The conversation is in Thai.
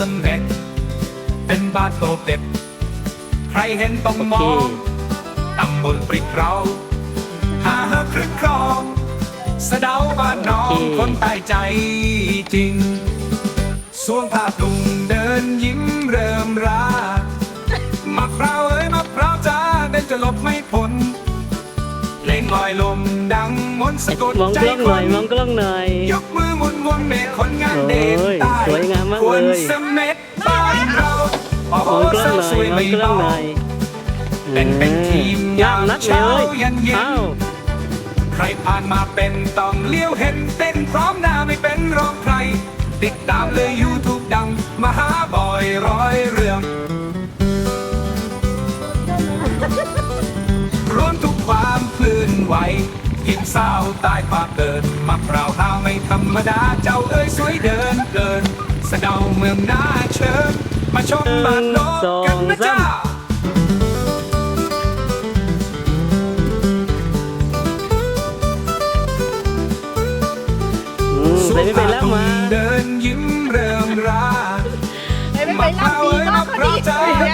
สำเร็จ เป็นบ้านโตเต็บ ใครเห็นต้องมองตำบลปริกเราหาเฮอครึกครองสะเดาบ้านน้องโอเคคนใต้ใจจริง สวงผ้าคลุมเดินยิ้มเริ่มรามะพร้าวเอ้ยมะพร้าวจ้าเดินจะหลบไม่พ้นเพลงลอยลมดัง มนต์สะกดมองใจกล้องคหน่อยนมองกล้องหน่อย ยกมือหมุนวนเมฆคนงานเด่นโอ้ยใต้สวยงามมากควรเลย เสม็ดบ้านเราโอ้โหมองกล้องหน่สอวยยมอไม่งกล้องเบา หน่อยเป็นเป็นทีมงามนักเลยเย็นๆเอ้าใครผ่านมาเป็นต้องเลี้ยวเห็นเต้นพร้อมหน้าไม่เป็นรองใคร ติดตามเลยยูทูบดัง มหาบอยร้อยเรื่อง รวมทุกความคลื่นไหว กินเศร้าตายปากเกินมะพร้าวห้าวไม่ธรรมดาเจ้าเอ้ยสวยเดินเกินสะเดาเมืองน่าเชิญมาชมบ้านนอกกันนะจ้าอืมใส่ไม่เป็นแล้วมาเดินยิ้มเริงราไม่เป็นไรรับดีก็เขาดี